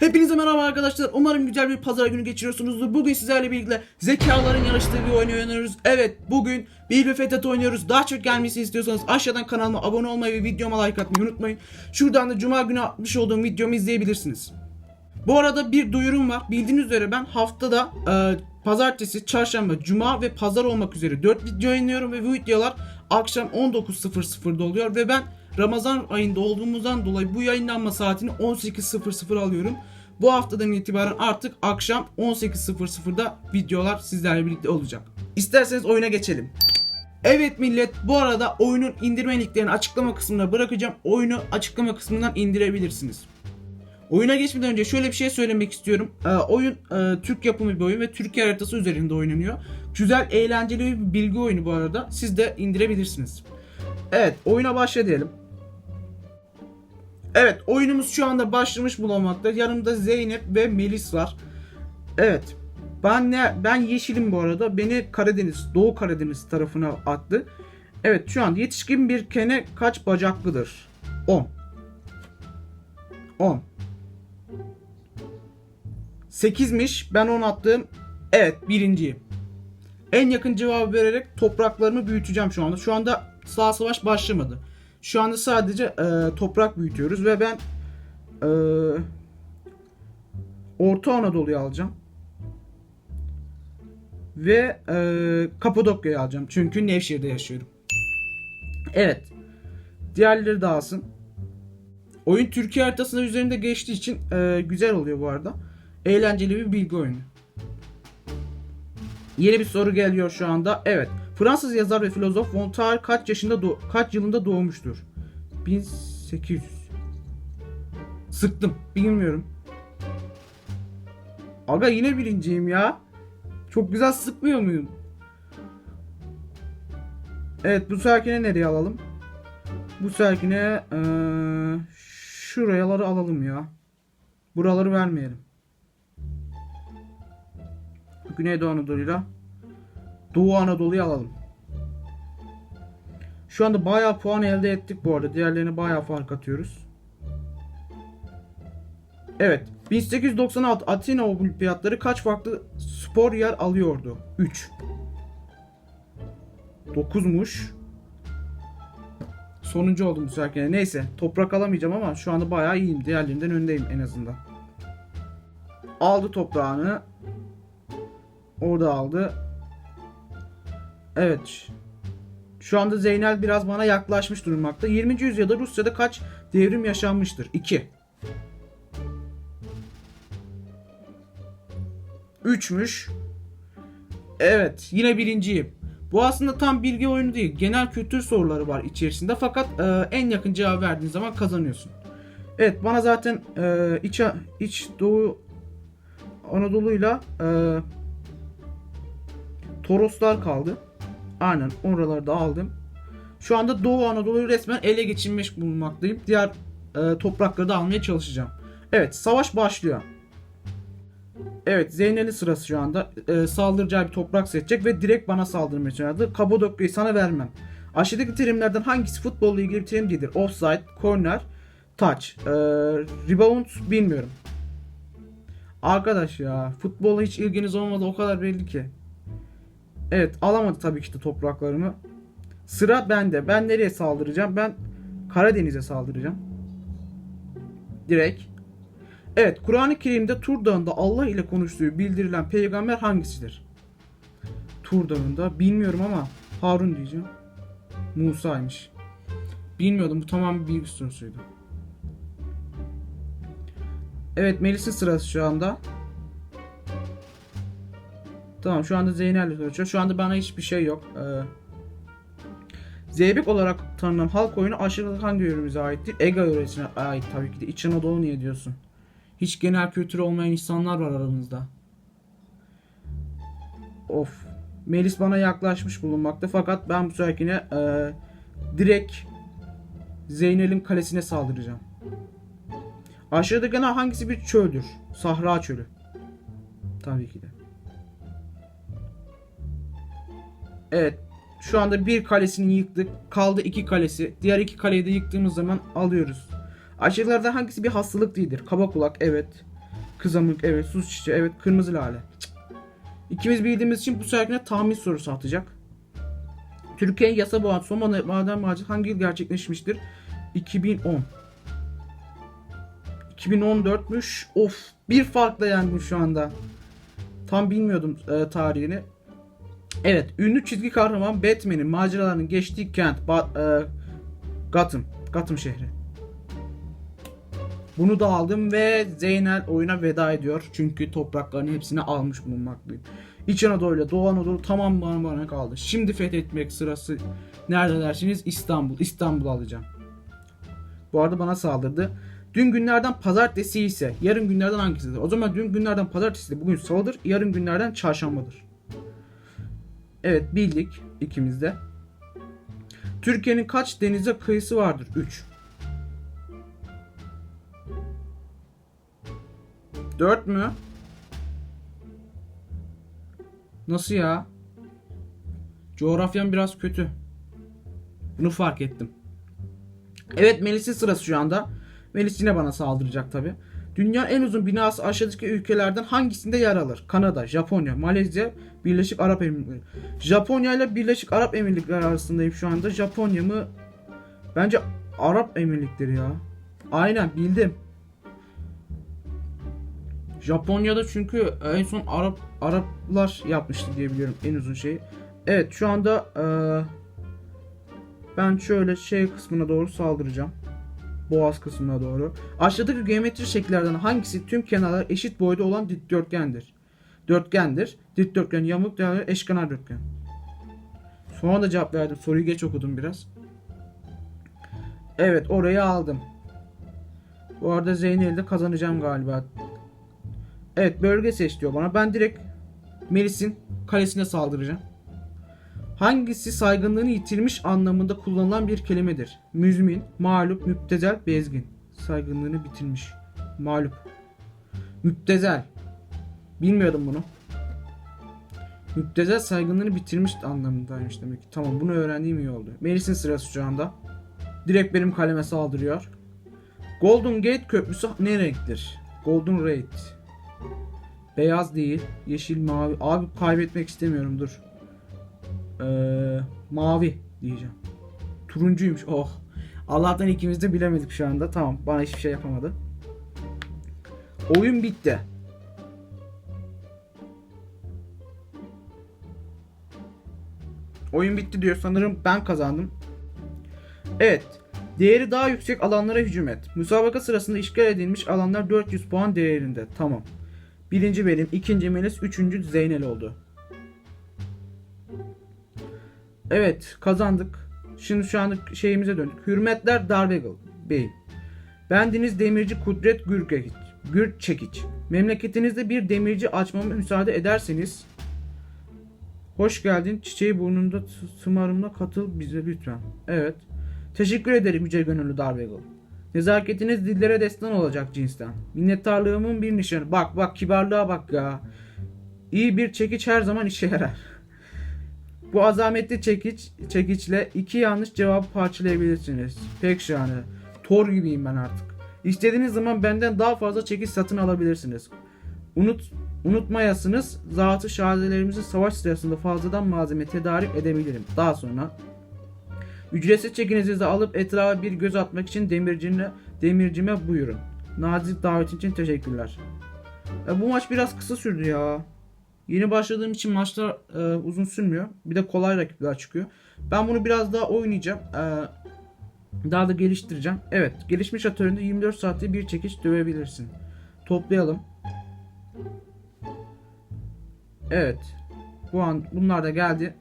Hepinize merhaba arkadaşlar. Umarım güzel bir pazar günü geçiriyorsunuzdur. Bugün sizlerle birlikte zekaların yarıştığı bir oyun oynuyoruz. Evet bugün bir ve Fethet oynuyoruz. Daha çok gelmesini istiyorsanız aşağıdan kanalıma abone olmayı ve videoma like atmayı unutmayın. Şuradan da cuma günü atmış olduğum videomu izleyebilirsiniz. Bu arada bir duyurum var. Bildiğiniz üzere ben haftada e, pazartesi, çarşamba, cuma ve pazar olmak üzere 4 video yayınlıyorum ve bu videolar akşam 19.00'da oluyor ve ben Ramazan ayında olduğumuzdan dolayı bu yayınlanma saatini 18.00 alıyorum. Bu haftadan itibaren artık akşam 18.00'da videolar sizlerle birlikte olacak. İsterseniz oyuna geçelim. Evet millet bu arada oyunun indirme linklerini açıklama kısmına bırakacağım. Oyunu açıklama kısmından indirebilirsiniz. Oyuna geçmeden önce şöyle bir şey söylemek istiyorum. Ee, oyun e, Türk yapımı bir oyun ve Türkiye haritası üzerinde oynanıyor. Güzel, eğlenceli bir bilgi oyunu bu arada. Siz de indirebilirsiniz. Evet, oyuna başla diyelim. Evet, oyunumuz şu anda başlamış bulunmakta. Yanımda Zeynep ve Melis var. Evet. Ben ne ben yeşilim bu arada. Beni Karadeniz, Doğu Karadeniz tarafına attı. Evet, şu an yetişkin bir kene kaç bacaklıdır? 10. 10. 8'miş. Ben 10 attım. Evet birinciyim. En yakın cevabı vererek topraklarımı büyüteceğim şu anda. Şu anda sağ savaş başlamadı. Şu anda sadece e, toprak büyütüyoruz ve ben e, Orta Anadolu'yu alacağım. Ve e, Kapadokya'yı alacağım. Çünkü Nevşehir'de yaşıyorum. Evet. Diğerleri de alsın. Oyun Türkiye haritasının üzerinde geçtiği için e, güzel oluyor bu arada. Eğlenceli bir bilgi oyunu. Yeni bir soru geliyor şu anda. Evet. Fransız yazar ve filozof Voltaire kaç yaşında kaç yılında doğmuştur? 1800. Sıktım. Bilmiyorum. Aga yine birinciyim ya. Çok güzel sıkmıyor muyum? Evet bu sakine nereye alalım? Bu sakine eee şurayaları alalım ya. Buraları vermeyelim. Güneydoğu Anadolu'yla Doğu Anadolu'yu alalım. Şu anda bayağı puan elde ettik bu arada. Diğerlerine bayağı fark atıyoruz. Evet. 1896 Atina Olimpiyatları kaç farklı spor yer alıyordu? 3. 9'muş. Sonuncu oldum bu sefer. Neyse toprak alamayacağım ama şu anda bayağı iyiyim. Diğerlerinden öndeyim en azından. Aldı toprağını. Orada aldı. Evet. Şu anda Zeynel biraz bana yaklaşmış durmakta. 20. yüzyılda Rusya'da kaç devrim yaşanmıştır? 2. 3'müş. Evet, yine birinciyim. Bu aslında tam bilgi oyunu değil. Genel kültür soruları var içerisinde. Fakat e, en yakın cevap verdiğin zaman kazanıyorsun. Evet, bana zaten e, iç, iç Doğu Anadolu'yla e, Toroslar kaldı. Aynen oraları da aldım. Şu anda Doğu Anadolu'yu resmen ele geçirmiş bulunmaktayım. Diğer e, toprakları da almaya çalışacağım. Evet savaş başlıyor. Evet Zeynel'in sırası şu anda. E, saldıracağı bir toprak seçecek ve direkt bana saldırmaya çalışıyor. Kapadokya'yı sana vermem. Aşağıdaki terimlerden hangisi futbolla ilgili bir terim değildir? Offside, corner, touch, e, rebound bilmiyorum. Arkadaş ya futbola hiç ilginiz olmadı o kadar belli ki. Evet alamadı tabii ki de topraklarımı. Sıra bende. Ben nereye saldıracağım? Ben Karadeniz'e saldıracağım. Direkt. Evet Kur'an-ı Kerim'de Tur Dağı'nda Allah ile konuştuğu bildirilen peygamber hangisidir? Tur Dağı'nda bilmiyorum ama Harun diyeceğim. Musa'ymış. Bilmiyordum bu tamam bir bilgi sorusuydu. Evet Melis'in sırası şu anda. Tamam şu anda Zeynel'le konuşuyor. Şu anda bana hiçbir şey yok. Ee, Zeybek olarak tanınan halk oyunu aşırılık hangi yöremize aittir? Ega yöresine ait tabii ki de. İç Anadolu niye diyorsun? Hiç genel kültür olmayan insanlar var aramızda. Of. Melis bana yaklaşmış bulunmakta fakat ben bu seferkine e, direkt Zeynel'in kalesine saldıracağım. Aşağıdaki hangisi bir çöldür? Sahra çölü. Tabii ki de. Evet. Şu anda bir kalesini yıktık. Kaldı iki kalesi. Diğer iki kaleyi de yıktığımız zaman alıyoruz. Aşırılarda hangisi bir hastalık değildir? Kaba kulak evet. Kızamık evet. Sus çiçeği evet. Kırmızı lale. İkimiz bildiğimiz için bu sefer tahmin sorusu atacak. Türkiye'nin yasa boğan son maden macera hangi yıl gerçekleşmiştir? 2010. 2014'müş. Of bir farkla yendim şu anda. Tam bilmiyordum e, tarihini. Evet, ünlü çizgi kahraman Batman'in maceralarının geçtiği kent Ba- e, Gotham. Gotham şehri. Bunu da aldım ve Zeynel oyuna veda ediyor. Çünkü topraklarını hepsini almış bulunmaktayım. İç Anadolu Doğu Anadolu tamam bana bana kaldı. Şimdi fethetmek sırası nerede dersiniz? İstanbul. İstanbul alacağım. Bu arada bana saldırdı. Dün günlerden pazartesi ise yarın günlerden hangisidir? O zaman dün günlerden pazartesi bugün salıdır. Yarın günlerden çarşambadır. Evet bildik ikimiz de. Türkiye'nin kaç denize kıyısı vardır? 3. 4 mü? Nasıl ya? Coğrafyam biraz kötü. Bunu fark ettim. Evet Melis'in sırası şu anda. Melis yine bana saldıracak tabi. Dünyanın en uzun binası aşağıdaki ülkelerden hangisinde yer alır? Kanada, Japonya, Malezya, Birleşik Arap Emirlikleri. Japonya ile Birleşik Arap Emirlikleri arasındayım şu anda. Japonya mı? Bence Arap Emirlikleri ya. Aynen bildim. Japonya'da çünkü en son Arap Araplar yapmıştı diye biliyorum en uzun şeyi. Evet şu anda eee, ben şöyle şey kısmına doğru saldıracağım. Boğaz kısmına doğru. Aşağıdaki geometri şekillerden hangisi tüm kenarlar eşit boyda olan dikdörtgendir? Dörtgendir. Dikdörtgen, yamuk, değerli, eşkenar dörtgen. Sonra da cevap verdim. Soruyu geç okudum biraz. Evet orayı aldım. Bu arada Zeynel'i de kazanacağım galiba. Evet bölge seç diyor bana. Ben direkt Melis'in kalesine saldıracağım. Hangisi saygınlığını yitirmiş anlamında kullanılan bir kelimedir? Müzmin, mağlup, müptezel, bezgin. Saygınlığını bitirmiş. Mağlup. Müptezel. Bilmiyordum bunu. Müptezel saygınlığını bitirmiş anlamındaymış demek ki. Tamam bunu öğrendiğim iyi oldu. Melis'in sırası şu anda. Direkt benim kaleme saldırıyor. Golden Gate Köprüsü ne renktir? Golden Gate. Beyaz değil. Yeşil, mavi. Abi kaybetmek istemiyorum dur. Ee, mavi diyeceğim. Turuncuymuş. Oh. Allah'tan ikimiz de bilemedik şu anda. Tamam. Bana hiçbir şey yapamadı. Oyun bitti. Oyun bitti diyor. Sanırım ben kazandım. Evet. Değeri daha yüksek alanlara hücum et. Müsabaka sırasında işgal edilmiş alanlar 400 puan değerinde. Tamam. Birinci benim, ikinci Melis, üçüncü Zeynel oldu. Evet kazandık. Şimdi şu anda şeyimize döndük. Hürmetler Darvegal Bey. Bendeniz demirci Kudret Gürgeç. Gürçekiç. Memleketinizde bir demirci açmama müsaade ederseniz Hoş geldin. Çiçeği burnunda tımarımla katıl bize lütfen. Evet. Teşekkür ederim Yüce Gönüllü Darvegal. Nezaketiniz dillere destan olacak cinsten. Minnettarlığımın bir nişanı. Bak bak kibarlığa bak ya. İyi bir çekiç her zaman işe yarar. Bu azametli çekiç çekiçle iki yanlış cevabı parçalayabilirsiniz. Pek şahane. Thor gibiyim ben artık. İstediğiniz zaman benden daha fazla çekiç satın alabilirsiniz. Unut unutmayasınız zatı şehadelerimizin savaş sırasında fazladan malzeme tedarik edebilirim. Daha sonra ücretsiz çekinizi alıp etrafa bir göz atmak için demircine, demircime buyurun. Nazik davetin için teşekkürler. E, bu maç biraz kısa sürdü ya. Yeni başladığım için maçlar e, uzun sürmüyor. Bir de kolay rakipler çıkıyor. Ben bunu biraz daha oynayacağım. E, daha da geliştireceğim. Evet, gelişmiş atölyede 24 saatte bir çekiç dövebilirsin. Toplayalım. Evet. Bu an bunlar da geldi.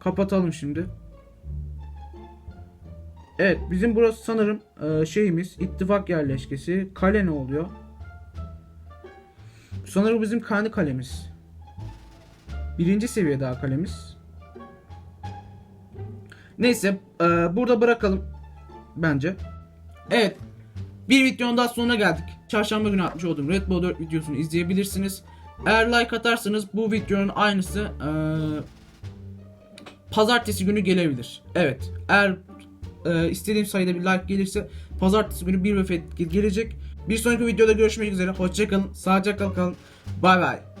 Kapatalım şimdi. Evet, bizim burası sanırım e, şeyimiz ittifak yerleşkesi. Kale ne oluyor? Sanırım bizim kendi kalemiz. Birinci seviye daha kalemiz. Neyse e, burada bırakalım bence. Evet. Bir videonun daha sonuna geldik. Çarşamba günü atmış olduğum Red Bull 4 videosunu izleyebilirsiniz. Eğer like atarsanız bu videonun aynısı e, pazartesi günü gelebilir. Evet. Eğer e, istediğim sayıda bir like gelirse pazartesi günü bir ve gelecek. Bir sonraki videoda görüşmek üzere. Hoşçakalın. Sağlıcakla kalın. Bay bay.